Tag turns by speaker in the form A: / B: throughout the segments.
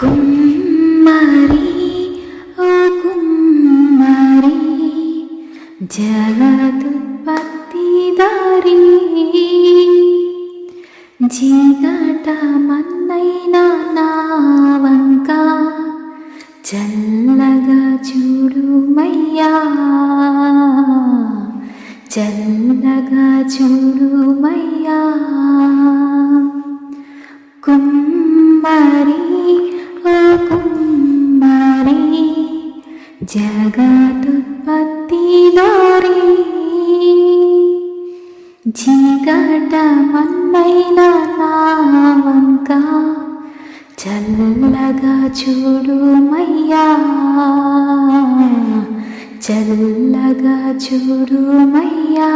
A: కుమ్మరి ఓ కుమ్మరి జగదుత్పత్తిదారి జీగట మన్నైన నా వంక చల్లగా చూడుమయ్యా చల్లగా చూడుమయ్యా జగదుత్పత్తిదారి చీకట మన్నైన నా వంక చల్లగా చూడుమయ్యా చల్లగా చూడుమయ్యా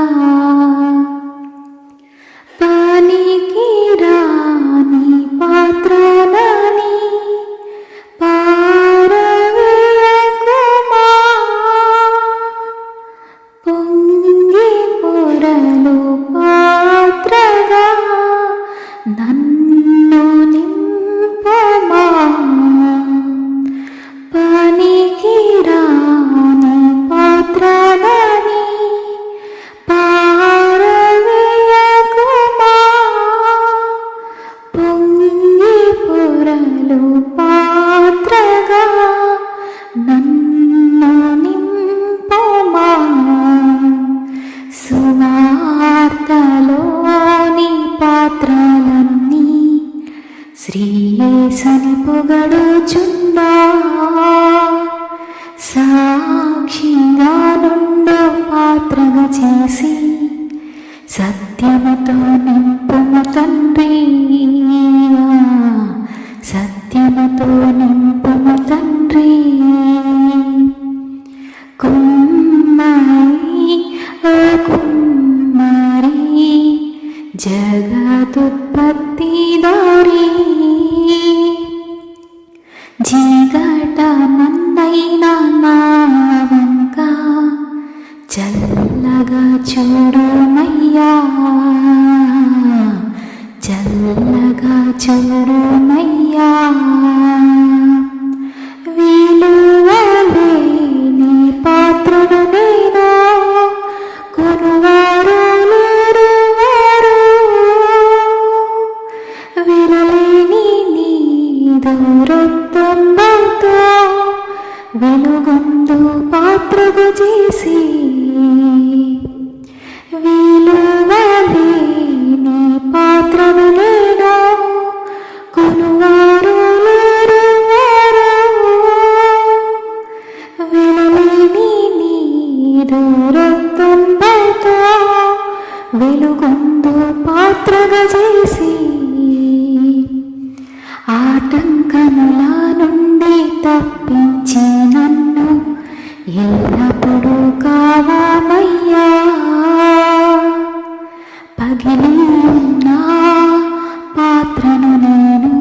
A: సని పొగడుచున్నా సాక్షిగా నుండు పాత్రగా చేసి సత్యముతో నింపుము తండ్రి. సత్యముతో నింపుము తండ్రి. కుమ్మరి ఓ కుమ్మరి జగదుత్పత్తిదారి జీగట చూడుమయ్యా చల్లగా చూడుమయ్యా విలువలేని పాత్రను నేను కొనువారు లేరువారు విరలేని నీదు రక్తంతో వెలుగొందు పాత్రగా చేసి వెలుగొందు పాత్రగా చేసి ఆటంకముల నుండి తప్పించి నన్ను ఎల్లప్పుడూ కావామయ్యా పగిలి ఉన్న పాత్రను నేను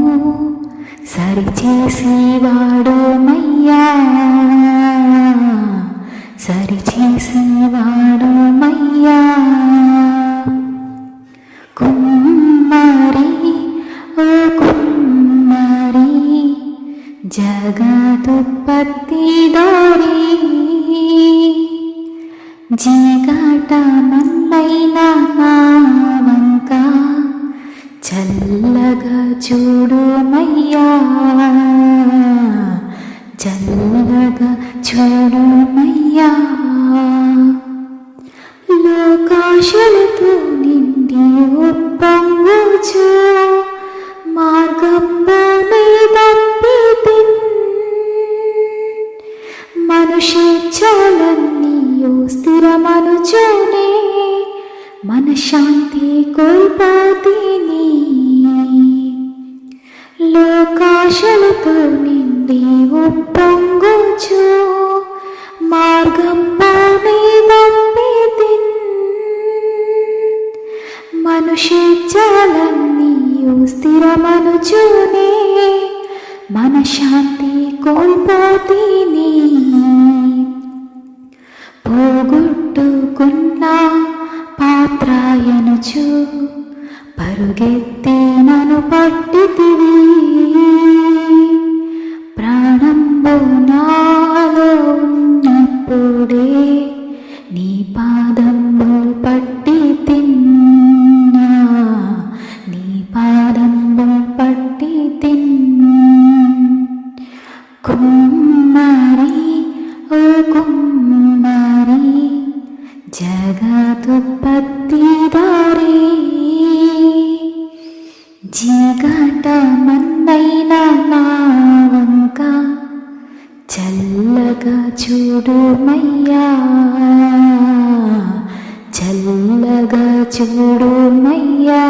A: సరిచేసేవాడు జగదుత్పత్తిదారి జీగట మన్నైన నా వంక చల్లగా చూడుమయ్యా చల్లగా చూడుమయ్యా లోకాశలతో నిండి ఉప్పొంగుచు మనుష్యచాలన్నీయు స్థిరమనుచోనే మనశాంతి కోల్పోతీని లోకాశలతో నిండి ఉప్పొంగుచు మార్గంలోనే తప్పితిన్ మనుష్యచాలన్నీయు స్థిరమనుచూనే మనశాంతి కోల్పోతీని కాచు పరుగెత్తి నను పట్టితివి. ప్రాణంబు నాలో ఉన్నప్పుడే నీ పాదంబు పట్టి తిన్నా. నీ పాదంబు పట్టి తిన్నా. కుమ్మరి ఓ కుమ్మరి చల్లగా చూడుమయ్యా చల్లగా చూడుమయ్యా